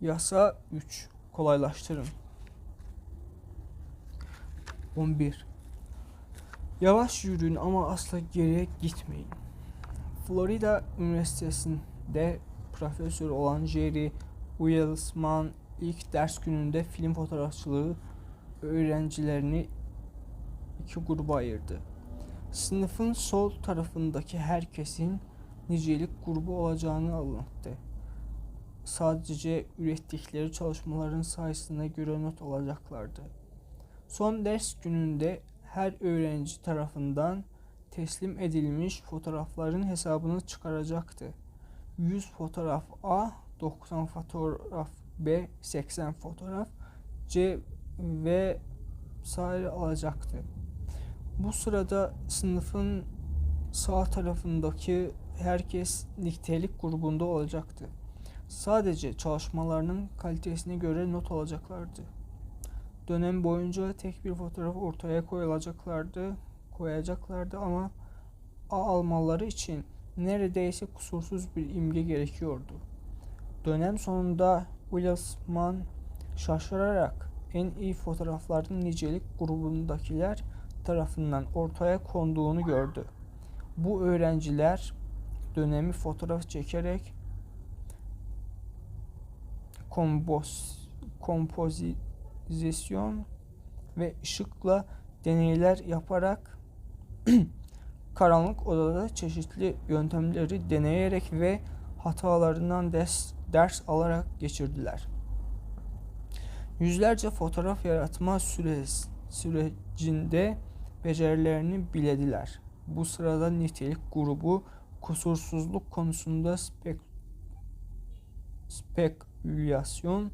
Yasa 3. Kolaylaştırın. 11. Yavaş yürüyün ama asla geriye gitmeyin. Florida Üniversitesi'nde profesör olan Jerry Wilsman ilk ders gününde film fotoğrafçılığı öğrencilerini iki gruba ayırdı. Sınıfın sol tarafındaki herkesin nicelik grubu olacağını anlattı. Sadece ürettikleri çalışmaların sayısına göre not alacaklardı. Son ders gününde her öğrenci tarafından teslim edilmiş fotoğrafların hesabını çıkaracaktı. 100 fotoğraf A, 90 fotoğraf B, 80 fotoğraf C ve saire alacaktı. Bu sırada sınıfın sağ tarafındaki herkes nitelik grubunda olacaktı. Sadece çalışmalarının kalitesine göre not alacaklardı. Dönem boyunca tek bir fotoğraf ortaya koyulacaklardı, koyacaklardı ama A almaları için neredeyse kusursuz bir imge gerekiyordu. Dönem sonunda Wilsman şaşırarak en iyi fotoğrafların nicelik grubundakiler tarafından ortaya konduğunu gördü. Bu öğrenciler dönemi fotoğraf çekerek kompoz, kompozisyon ve ışıkla deneyler yaparak karanlık odada çeşitli yöntemleri deneyerek ve hatalarından ders, ders alarak geçirdiler. Yüzlerce fotoğraf yaratma süresi, sürecinde becerilerini bilediler. Bu sırada nitelik grubu kusursuzluk konusunda spek, spekülasyon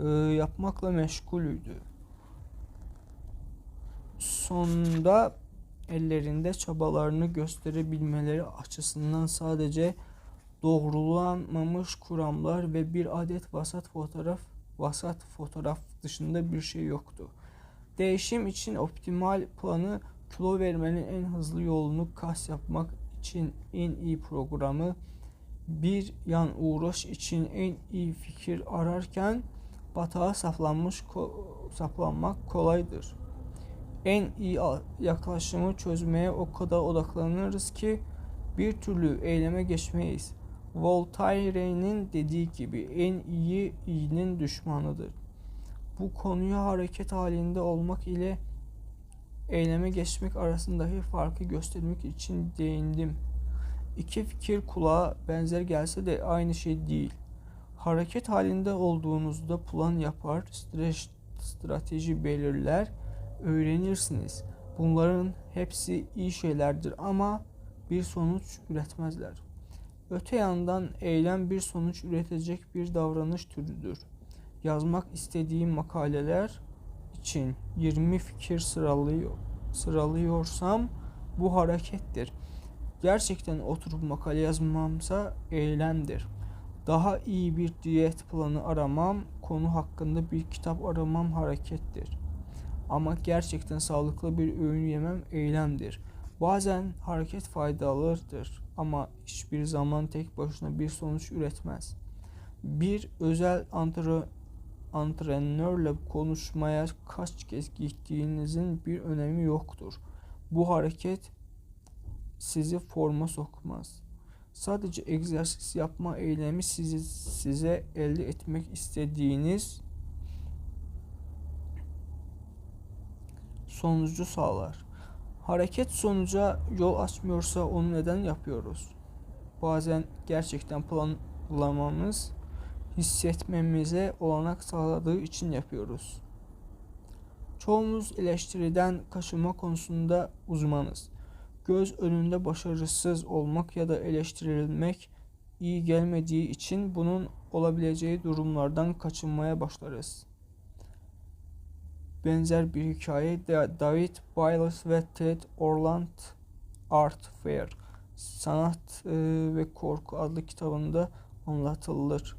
e, yapmakla meşgulüydü. Sonunda ellerinde çabalarını gösterebilmeleri açısından sadece doğrulanmamış kuramlar ve bir adet vasat fotoğraf vasat fotoğraf dışında bir şey yoktu. Değişim için optimal planı kilo vermenin en hızlı yolunu kas yapmak için en iyi programı bir yan uğraş için en iyi fikir ararken batağa saplanmış ko- saplanmak kolaydır. En iyi yaklaşımı çözmeye o kadar odaklanırız ki bir türlü eyleme geçmeyiz. Voltaire'nin dediği gibi en iyi iyinin düşmanıdır. Bu konuya hareket halinde olmak ile eyleme geçmek arasındaki farkı göstermek için değindim. İki fikir kulağa benzer gelse de aynı şey değil. Hareket halinde olduğunuzda plan yapar, strateji belirler, öğrenirsiniz. Bunların hepsi iyi şeylerdir ama bir sonuç üretmezler. Öte yandan eylem bir sonuç üretecek bir davranış türüdür. Yazmak istediğim makaleler için 20 fikir sıralıyor, sıralıyorsam bu harekettir. Gerçekten oturup makale yazmamsa eylemdir. Daha iyi bir diyet planı aramam, konu hakkında bir kitap aramam harekettir. Ama gerçekten sağlıklı bir öğün yemem eylemdir. Bazen hareket faydalıdır ama hiçbir zaman tek başına bir sonuç üretmez. Bir özel antrenör antrenörle konuşmaya kaç kez gittiğinizin bir önemi yoktur. Bu hareket sizi forma sokmaz. Sadece egzersiz yapma eylemi sizi size elde etmek istediğiniz sonucu sağlar. Hareket sonuca yol açmıyorsa onu neden yapıyoruz? Bazen gerçekten planlamamız hissetmemize olanak sağladığı için yapıyoruz. Çoğumuz eleştiriden kaçınma konusunda uzmanız. Göz önünde başarısız olmak ya da eleştirilmek iyi gelmediği için bunun olabileceği durumlardan kaçınmaya başlarız. Benzer bir hikaye David Biles ve Ted Orland Art Fair Sanat e, ve Korku adlı kitabında anlatılır.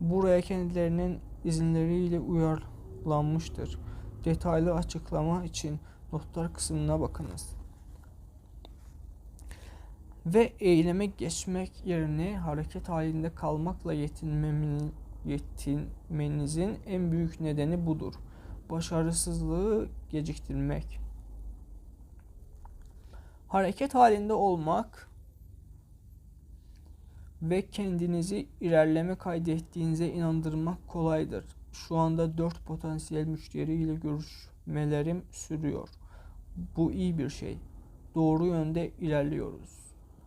Buraya kendilerinin izinleriyle uyarlanmıştır. Detaylı açıklama için notlar kısmına bakınız. Ve eyleme geçmek yerine hareket halinde kalmakla yetinmemin, yetinmenizin en büyük nedeni budur. Başarısızlığı geciktirmek. Hareket halinde olmak ve kendinizi ilerleme kaydettiğinize inandırmak kolaydır. Şu anda 4 potansiyel müşteri ile görüşmelerim sürüyor. Bu iyi bir şey. Doğru yönde ilerliyoruz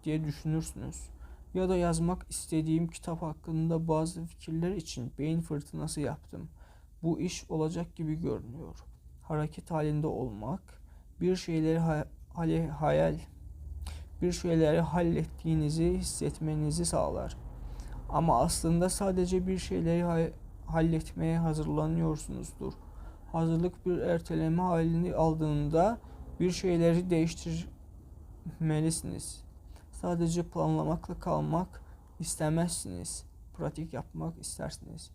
diye düşünürsünüz. Ya da yazmak istediğim kitap hakkında bazı fikirler için beyin fırtınası yaptım. Bu iş olacak gibi görünüyor. Hareket halinde olmak, bir şeyleri hale- hayal bir şeyleri hallettiğinizi hissetmenizi sağlar. Ama aslında sadece bir şeyleri hay- halletmeye hazırlanıyorsunuzdur. Hazırlık bir erteleme halini aldığında bir şeyleri değiştirmelisiniz. Sadece planlamakla kalmak istemezsiniz. Pratik yapmak istersiniz.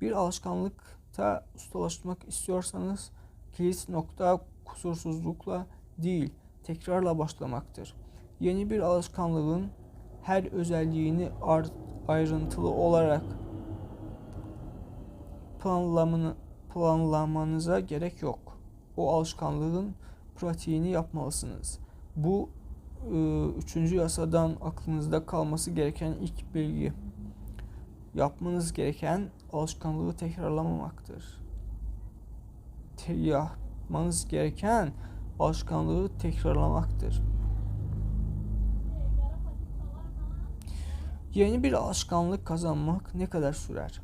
Bir alışkanlıkta ustalaşmak istiyorsanız kilit nokta kusursuzlukla değil, tekrarla başlamaktır. Yeni bir alışkanlığın her özelliğini ayrıntılı olarak planlamanıza gerek yok. O alışkanlığın pratiğini yapmalısınız. Bu üçüncü yasadan aklınızda kalması gereken ilk bilgi. Yapmanız gereken alışkanlığı tekrarlamamaktır. Te- yapmanız gereken alışkanlığı tekrarlamaktır. Yeni bir alışkanlık kazanmak ne kadar sürer?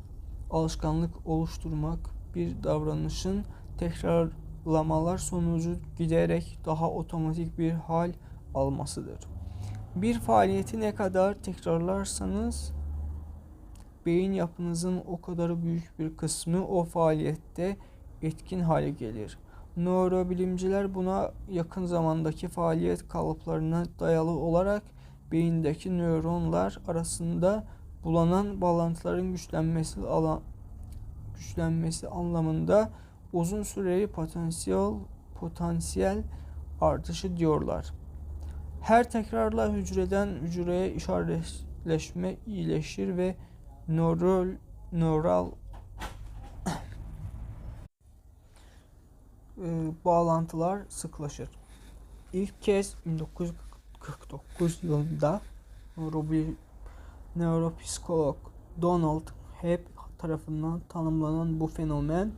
Alışkanlık oluşturmak bir davranışın tekrarlamalar sonucu giderek daha otomatik bir hal almasıdır. Bir faaliyeti ne kadar tekrarlarsanız beyin yapınızın o kadar büyük bir kısmı o faaliyette etkin hale gelir. Nörobilimciler buna yakın zamandaki faaliyet kalıplarına dayalı olarak beyindeki nöronlar arasında bulanan bağlantıların güçlenmesi alan güçlenmesi anlamında uzun süreli potansiyel potansiyel artışı diyorlar. Her tekrarla hücreden hücreye işaretleşme iyileşir ve nöral nöral e, bağlantılar sıklaşır. İlk kez 1949 yılında nöropsikolog Donald Hebb tarafından tanımlanan bu fenomen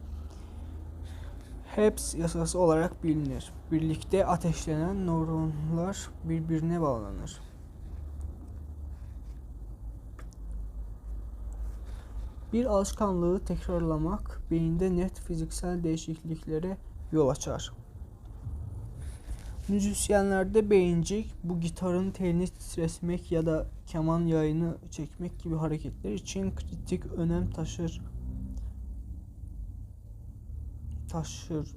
Hebb yasası olarak bilinir. Birlikte ateşlenen nöronlar birbirine bağlanır. Bir alışkanlığı tekrarlamak beyinde net fiziksel değişikliklere yol açar. Müzisyenlerde beyincik bu gitarın telini titretmek ya da keman yayını çekmek gibi hareketler için kritik önem taşır. Taşır.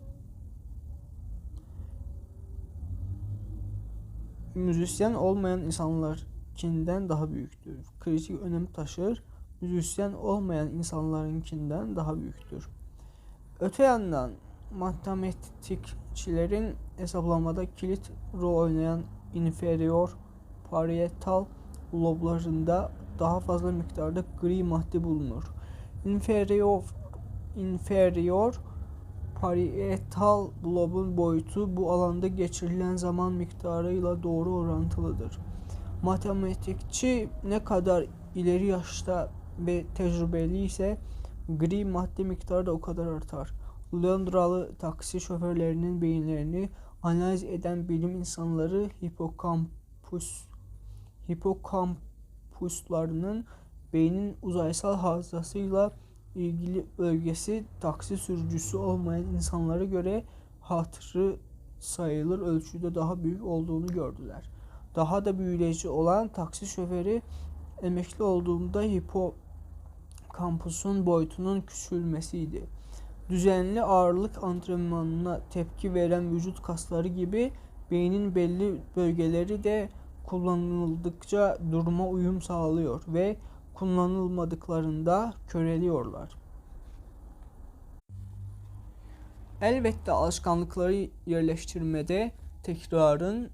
Müzisyen olmayan insanlarkinden daha büyüktür. Kritik önem taşır. Müzisyen olmayan insanlarınkinden daha büyüktür. Öte yandan matematikçilerin hesaplamada kilit rol oynayan inferior parietal loblarında daha fazla miktarda gri madde bulunur. Inferior inferior parietal lobun boyutu bu alanda geçirilen zaman miktarıyla doğru orantılıdır. Matematikçi ne kadar ileri yaşta ve tecrübeli ise gri madde miktarı da o kadar artar. Londralı taksi şoförlerinin beyinlerini analiz eden bilim insanları hipokampus hipokampuslarının beynin uzaysal hafızasıyla ilgili bölgesi taksi sürücüsü olmayan insanlara göre hatırı sayılır ölçüde daha büyük olduğunu gördüler. Daha da büyüleyici olan taksi şoförü emekli olduğunda hipokampusun boyutunun küçülmesiydi. Düzenli ağırlık antrenmanına tepki veren vücut kasları gibi beynin belli bölgeleri de kullanıldıkça duruma uyum sağlıyor ve kullanılmadıklarında köreliyorlar. Elbette alışkanlıkları yerleştirmede tekrarın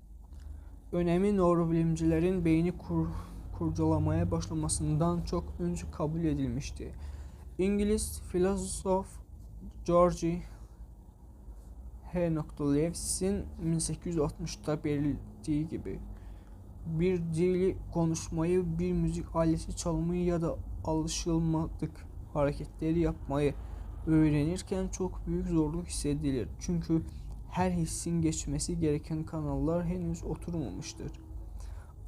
önemi nörobilimcilerin beyni kur, kurcalamaya başlamasından çok önce kabul edilmişti. İngiliz filozof George H. Lewes'in 1860'da belirttiği gibi bir dili konuşmayı, bir müzik aleti çalmayı ya da alışılmadık hareketleri yapmayı öğrenirken çok büyük zorluk hissedilir. Çünkü her hissin geçmesi gereken kanallar henüz oturmamıştır.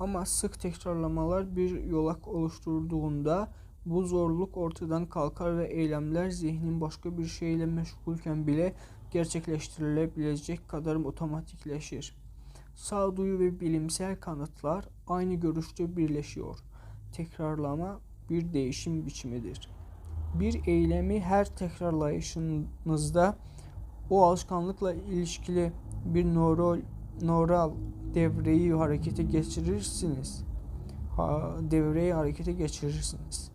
Ama sık tekrarlamalar bir yolak oluşturduğunda bu zorluk ortadan kalkar ve eylemler zihnin başka bir şeyle meşgulken bile gerçekleştirilebilecek kadar otomatikleşir. Sağduyu ve bilimsel kanıtlar aynı görüşte birleşiyor. Tekrarlama bir değişim biçimidir. Bir eylemi her tekrarlayışınızda o alışkanlıkla ilişkili bir nöral, nöral devreyi harekete geçirirsiniz. Ha, devreyi harekete geçirirsiniz.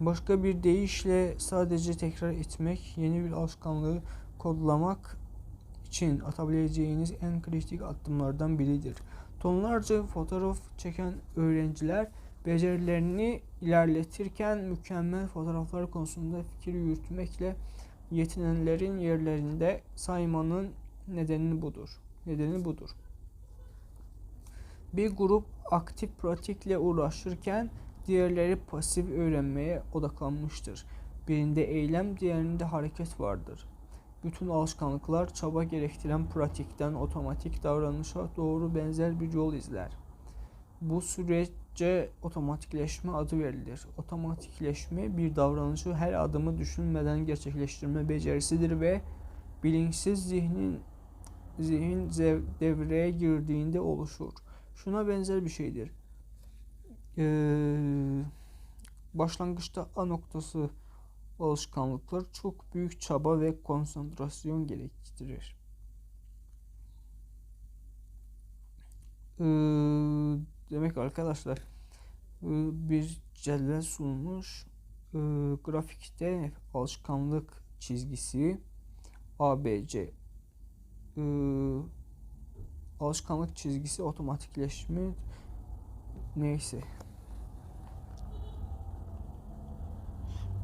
Başka bir deyişle sadece tekrar etmek, yeni bir alışkanlığı kodlamak için atabileceğiniz en kritik adımlardan biridir. Tonlarca fotoğraf çeken öğrenciler becerilerini ilerletirken mükemmel fotoğraflar konusunda fikir yürütmekle yetinenlerin yerlerinde saymanın nedeni budur. Nedeni budur. Bir grup aktif pratikle uğraşırken diğerleri pasif öğrenmeye odaklanmıştır. Birinde eylem, diğerinde hareket vardır. Bütün alışkanlıklar çaba gerektiren pratikten otomatik davranışa doğru benzer bir yol izler. Bu sürece otomatikleşme adı verilir. Otomatikleşme bir davranışı her adımı düşünmeden gerçekleştirme becerisidir ve bilinçsiz zihnin zihin devreye girdiğinde oluşur. Şuna benzer bir şeydir. Ee, başlangıçta A noktası alışkanlıklar çok büyük çaba ve konsantrasyon gerektirir. Ee, demek arkadaşlar e, bir cetvel sunmuş. Ee, grafikte alışkanlık çizgisi ABC ee, alışkanlık çizgisi otomatikleşme neyse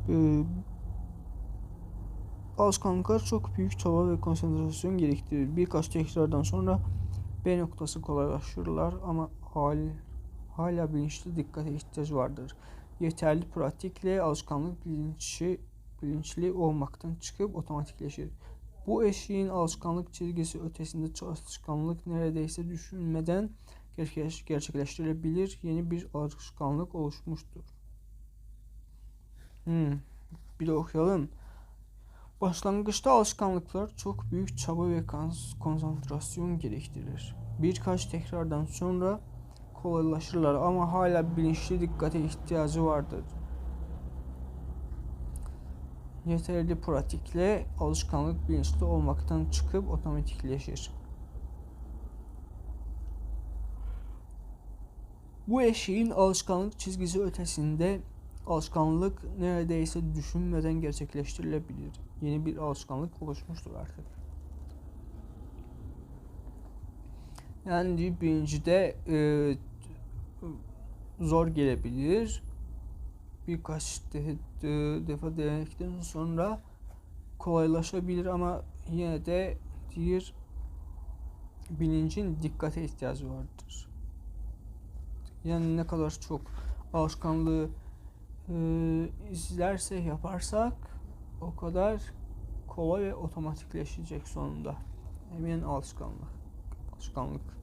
Ee, alışkanlıklar çok büyük çaba ve konsantrasyon gerektirir. Birkaç tekrardan sonra B noktası kolaylaşırlar ama hal, hala bilinçli dikkate ihtiyaç vardır. Yeterli pratikle alışkanlık bilinçli, bilinçli olmaktan çıkıp otomatikleşir. Bu eşiğin alışkanlık çizgisi ötesinde alışkanlık neredeyse düşünmeden gerçekleştirilebilir yeni bir alışkanlık oluşmuştur. Hmm. Bir de okuyalım. Başlangıçta alışkanlıklar çok büyük çaba ve konsantrasyon gerektirir. Birkaç tekrardan sonra kolaylaşırlar ama hala bilinçli dikkate ihtiyacı vardır. Yeterli pratikle alışkanlık bilinçli olmaktan çıkıp otomatikleşir. Bu eşiğin alışkanlık çizgisi ötesinde alışkanlık neredeyse düşünmeden gerçekleştirilebilir. Yeni bir alışkanlık oluşmuştur artık. Yani birincide e, zor gelebilir. Birkaç de, de, defa denedikten sonra kolaylaşabilir ama yine de diğer bilincin dikkate ihtiyacı vardır. Yani ne kadar çok alışkanlığı e, izlerse yaparsak o kadar kolay ve otomatikleşecek sonunda. Hemen alışkanlık. Alışkanlık.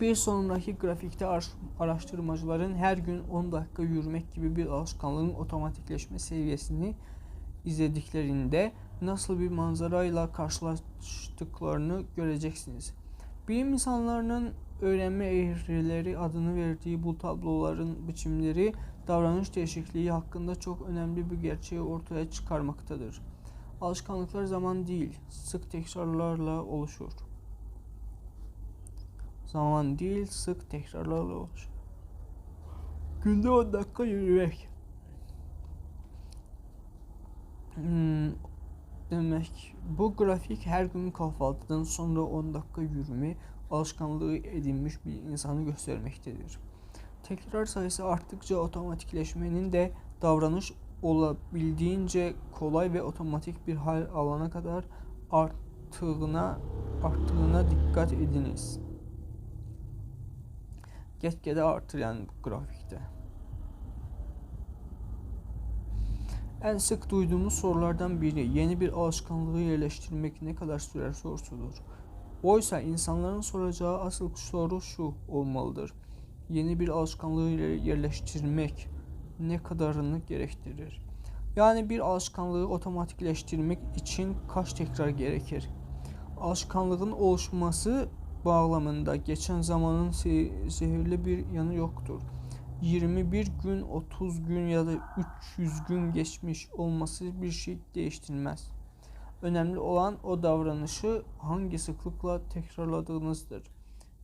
Bir sonraki grafikte araştırmacıların her gün 10 dakika yürümek gibi bir alışkanlığın otomatikleşme seviyesini izlediklerinde nasıl bir manzarayla karşılaştıklarını göreceksiniz. Bilim insanlarının öğrenme eğrileri adını verdiği bu tabloların biçimleri davranış değişikliği hakkında çok önemli bir gerçeği ortaya çıkarmaktadır. Alışkanlıklar zaman değil, sık tekrarlarla oluşur. Zaman değil, sık tekrarlarla oluşur. Günde 10 dakika yürümek. Hmm, demek bu grafik her gün kahvaltıdan sonra 10 dakika yürüme alışkanlığı edinmiş bir insanı göstermektedir. Tekrar sayısı arttıkça otomatikleşmenin de davranış olabildiğince kolay ve otomatik bir hal alana kadar arttığına arttığına dikkat ediniz. Get-gedə artır yəni qrafikdə. En sık duyduğumuz sorulardan biri yeni bir alışkanlığı yerleştirmek ne kadar sürer sorusudur. Oysa insanların soracağı asıl soru şu olmalıdır. Yeni bir alışkanlığı yerleştirmek ne kadarını gerektirir? Yani bir alışkanlığı otomatikleştirmek için kaç tekrar gerekir? Alışkanlığın oluşması bağlamında geçen zamanın zehirli bir yanı yoktur. 21 gün, 30 gün ya da 300 gün geçmiş olması bir şey değiştirmez. Önemli olan o davranışı hangi sıklıkla tekrarladığınızdır.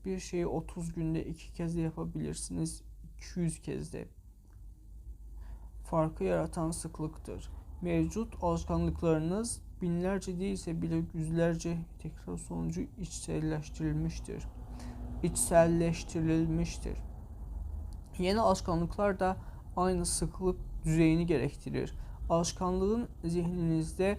Bir şeyi 30 günde iki kez de yapabilirsiniz, 200 kez de. Farkı yaratan sıklıktır. Mevcut alışkanlıklarınız binlerce değilse bile yüzlerce tekrar sonucu içselleştirilmiştir. İçselleştirilmiştir. Yeni alışkanlıklar da aynı sıklık düzeyini gerektirir. Alışkanlığın zihninizde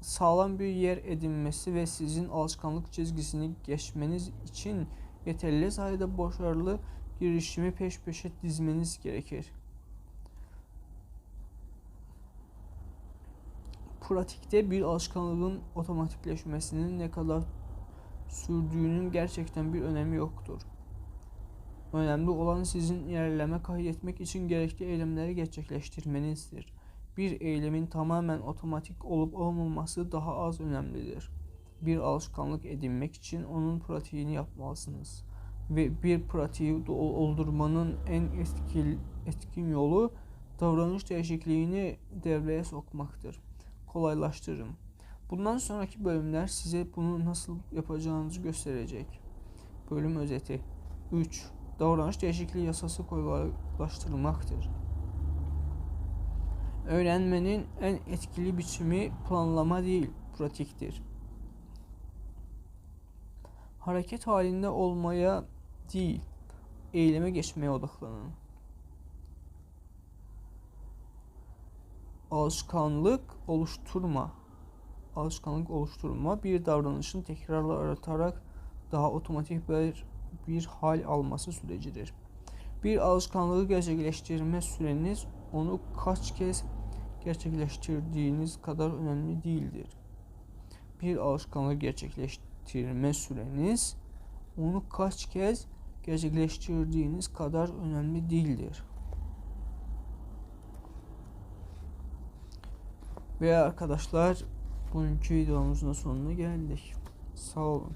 sağlam bir yer edinmesi ve sizin alışkanlık çizgisini geçmeniz için yeterli sayıda başarılı girişimi peş peşe dizmeniz gerekir. Pratikte bir alışkanlığın otomatikleşmesinin ne kadar sürdüğünün gerçekten bir önemi yoktur. Önemli olan sizin ilerleme kaydetmek için gerekli eylemleri gerçekleştirmenizdir. Bir eylemin tamamen otomatik olup olmaması daha az önemlidir. Bir alışkanlık edinmek için onun pratiğini yapmalısınız. Ve bir pratiği oldurmanın en etkili, etkin yolu davranış değişikliğini devreye sokmaktır. Kolaylaştırın. Bundan sonraki bölümler size bunu nasıl yapacağınızı gösterecek. Bölüm özeti 3 davranış değişikliği yasası kolaylaştırılmaktır. Öğrenmenin en etkili biçimi planlama değil, pratiktir. Hareket halinde olmaya değil, eyleme geçmeye odaklanın. Alışkanlık oluşturma. Alışkanlık oluşturma bir davranışın tekrarla aratarak daha otomatik bir bir hal alması sürecidir. Bir alışkanlığı gerçekleştirme süreniz onu kaç kez gerçekleştirdiğiniz kadar önemli değildir. Bir alışkanlığı gerçekleştirme süreniz onu kaç kez gerçekleştirdiğiniz kadar önemli değildir. Ve arkadaşlar bugünkü videomuzun sonuna geldik. Sağ olun.